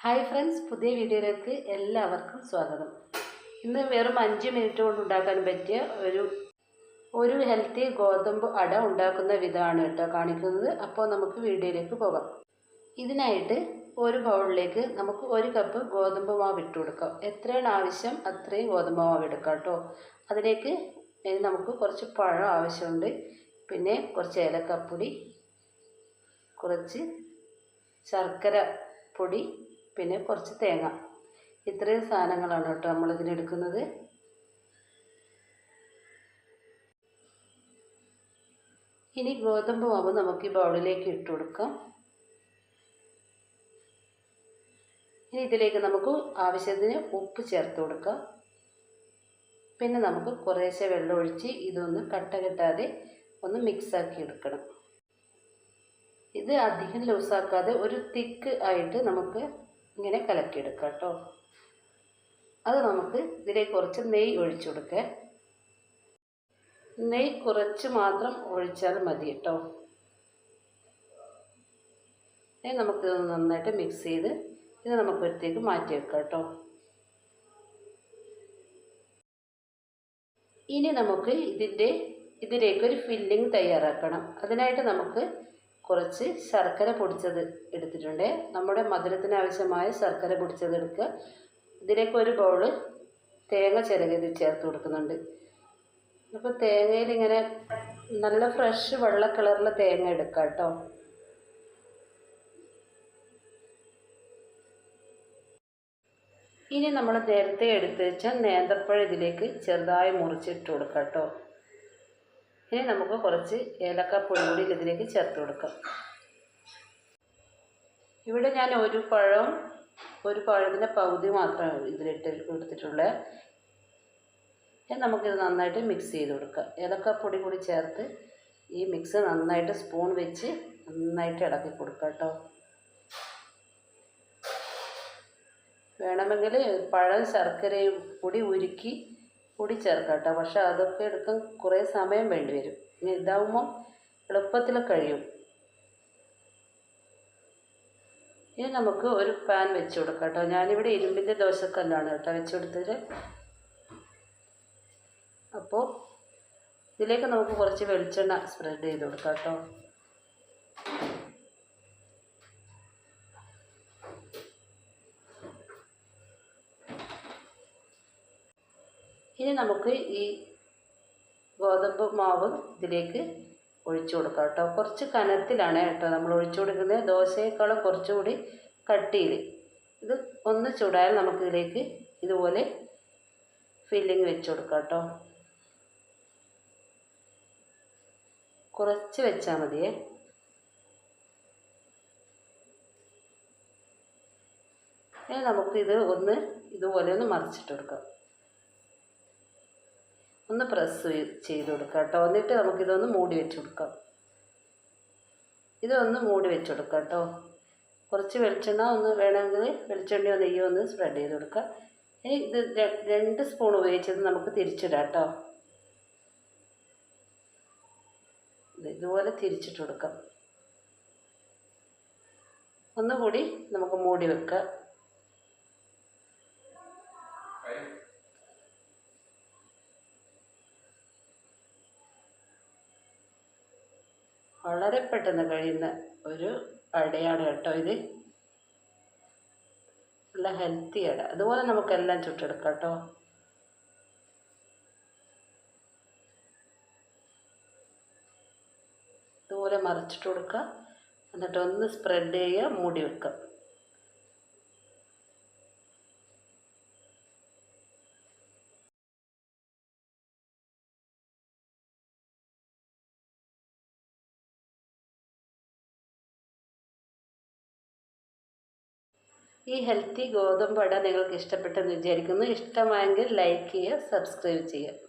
Hi friends പുതിയ വീഡിയോയിലേക്ക് എല്ലാവർക്കും സ്വാഗതം. ഇന്ന് വെറും അഞ്ച് മിനിറ്റ് കൊണ്ട് ഉണ്ടാക്കാൻ പറ്റിയ ഒരു ഒരു ഹെൽത്തി ഗോതമ്പ് അട ഉണ്ടാക്കുന്ന വിധമാണ് കേട്ടോ കാണിക്കുന്നത്. അപ്പോൾ നമുക്ക് വീഡിയോയിലേക്ക് പോകാം. ഇതിനായിട്ട് ഒരു ബൗളിലേക്ക് നമുക്ക് ഒരു കപ്പ് ഗോതമ്പ് മാവ് ഇട്ട് കൊടുക്കാം. എത്രയാണ് ആവശ്യം അത്രയും ഗോതമ്പ് മാവ് എടുക്കാം കേട്ടോ. അതിലേക്ക് നമുക്ക് കുറച്ച് പഴം ആവശ്യമുണ്ട്. പിന്നെ കുറച്ച് ഏലക്കപ്പൊടി കുറച്ച് ശർക്കര പൊടി പിന്നെ കുറച്ച് തേങ്ങ. ഇത്രയും സാധനങ്ങളാണ് കേട്ടോ നമ്മളിതിനെടുക്കുന്നത് ഇനി ഗോതമ്പ് മാവ് നമുക്ക് ഈ ബൗളിലേക്ക് ഇട്ട് കൊടുക്കാം. ഇനി ഇതിലേക്ക് നമുക്ക് ആവശ്യത്തിന് ഉപ്പ് ചേർത്ത് കൊടുക്കാം. പിന്നെ നമുക്ക് കുറേശ്ശെ വെള്ളം ഒഴിച്ച് ഇതൊന്ന് കട്ട കെട്ടാതെ ഒന്ന് മിക്സാക്കി എടുക്കണം. ഇത് അധികം ലൂസാക്കാതെ ഒരു തിക്ക് ആയിട്ട് നമുക്ക് ഇങ്ങനെ കലക്കിയെടുക്കുക കേട്ടോ. അത് നമുക്ക് ഇതിലേക്ക് കുറച്ച് നെയ്യ് ഒഴിച്ചു കൊടുക്കുക നെയ്യ് കുറച്ച് മാത്രം ഒഴിച്ചാൽ മതി കേട്ടോ. നമുക്ക് നന്നായിട്ട് മിക്സ് ചെയ്ത് ഇത് നമുക്ക് ഒരുത്തേക്ക് മാറ്റി വെക്കാം കേട്ടോ. ഇനി നമുക്ക് ഇതിന്റെ ഇതിലേക്ക് ഒരു ഫില്ലിംഗ് തയ്യാറാക്കണം. അതിനായിട്ട് നമുക്ക് കുറച്ച് ശർക്കര പൊടിച്ചത് എടുത്തിട്ടുണ്ട്. നമ്മുടെ മധുരത്തിന് ആവശ്യമായ ശർക്കര പൊടിച്ചത് എടുക്കുക ഇതിലേക്ക് ഒരു ബൗൾ തേങ്ങ ചിരകിയത് ചേർത്ത് കൊടുക്കുന്നുണ്ട്. അപ്പോൾ തേങ്ങയിൽ ഇങ്ങനെ നല്ല ഫ്രഷ് വെള്ള കളറിലെ തേങ്ങ എടുക്കുക കേട്ടോ. ഇനി നമ്മൾ നേരത്തെ എടുത്ത് വെച്ച നേന്ത്രപ്പഴം ഇതിലേക്ക് ചെറുതായി മുറിച്ചിട്ട് കൊടുക്കാം കേട്ടോ. ഇനി നമുക്ക് കുറച്ച് ഏലക്കപ്പൊടി കൂടി ഇതിലേക്ക് ചേർത്ത് കൊടുക്കാം. ഇവിടെ ഞാൻ ഒരു പഴം ഒരു പഴത്തിന്റെ പകുതി മാത്രമേ ഇതിലിട്ട് എടുത്തിട്ടുള്ളത് ഇനി നമുക്കിത് നന്നായിട്ട് മിക്സ് ചെയ്ത് കൊടുക്കാം. ഏലക്കപ്പൊടി കൂടി ചേർത്ത് ഈ മിക്സ് നന്നായിട്ട് സ്പൂൺ വെച്ച് നന്നായിട്ട് ഇളക്കി കൊടുക്കുക കേട്ടോ. വേണമെങ്കിൽ പഴം ശർക്കരയും കൂടി ഉരുക്കി കൂടി ചേർക്കാം കേട്ടോ പക്ഷെ അതൊക്കെ എടുക്കാൻ കുറേ സമയം വേണ്ടി വരും. ഇനി ഇതാവുമ്പോൾ എളുപ്പത്തിൽ കഴിയും. ഇനി നമുക്ക് ഒരു പാൻ വെച്ച് കൊടുക്കാം കേട്ടോ ഞാനിവിടെ ഇരുമ്പിന്റെ ദോശക്കല്ലാണ് കേട്ടോ വെച്ച് കൊടുത്തത് അപ്പോൾ ഇതിലേക്ക് നമുക്ക് കുറച്ച് വെളിച്ചെണ്ണ സ്പ്രെഡ് ചെയ്ത് കൊടുക്കാം കേട്ടോ ഇനി നമുക്ക് ഈ ഗോതമ്പ് മാവ് ഇതിലേക്ക് ഒഴിച്ചു കൊടുക്കാം കേട്ടോ. കുറച്ച് കനത്തിലാണ് കേട്ടോ നമ്മൾ ഒഴിച്ചു കൊടുക്കുന്നത്. ദോശയേക്കാളും കുറച്ചുകൂടി കട്ടിയിൽ. ഇത് ഒന്ന് ചൂടായാൽ നമുക്കിതിലേക്ക് ഇതുപോലെ ഫില്ലിങ് വെച്ച് കൊടുക്കാം കേട്ടോ. കുറച്ച് വെച്ചാൽ മതിയേ. ഇനി നമുക്കിത് ഒന്ന് ഇതുപോലെ ഒന്ന് മറിച്ചിട്ട് കൊടുക്കാം. ഒന്ന് പ്രസ് ചെയ്ത് കൊടുക്കാം കേട്ടോ. എന്നിട്ട് നമുക്കിതൊന്ന് മൂടി വെച്ച് കൊടുക്കാം. ഇതൊന്ന് മൂടി വെച്ച് കൊടുക്കാം കേട്ടോ. കുറച്ച് വെളിച്ചെണ്ണ ഒന്ന് വേണമെങ്കിൽ വെളിച്ചെണ്ണയോ നെയ്യോ ഒന്ന് സ്പ്രെഡ് ചെയ്ത് കൊടുക്കാം. ഇനി ഇത് രണ്ട് സ്പൂൺ ഉപയോഗിച്ചത് നമുക്ക് തിരിച്ചിടാം കേട്ടോ. ഇതുപോലെ തിരിച്ചിട്ട് കൊടുക്കാം. ഒന്നുകൂടി നമുക്ക് മൂടി വെക്കാം. വളരെ പെട്ടെന്ന് കഴിയുന്ന ഒരു അടയാണ് കേട്ടോ ഇത്. നല്ല ഹെൽത്തി അട. അതുപോലെ നമുക്കെല്ലാം ചുട്ടെടുക്കാം കേട്ടോ. ഇതുപോലെ മറിച്ചിട്ട് കൊടുക്കുക. എന്നിട്ട് ഒന്ന് സ്പ്രെഡ് ചെയ്യുക മൂടി വെക്കുക. ഈ ഹെൽത്തി ഗോതമ്പ് അട നിങ്ങൾക്ക് ഇഷ്ടപ്പെട്ടെന്ന് വിചാരിക്കുന്നു. ഇഷ്ടമായെങ്കിൽ ലൈക്ക് ചെയ്യുക സബ്സ്ക്രൈബ് ചെയ്യുക.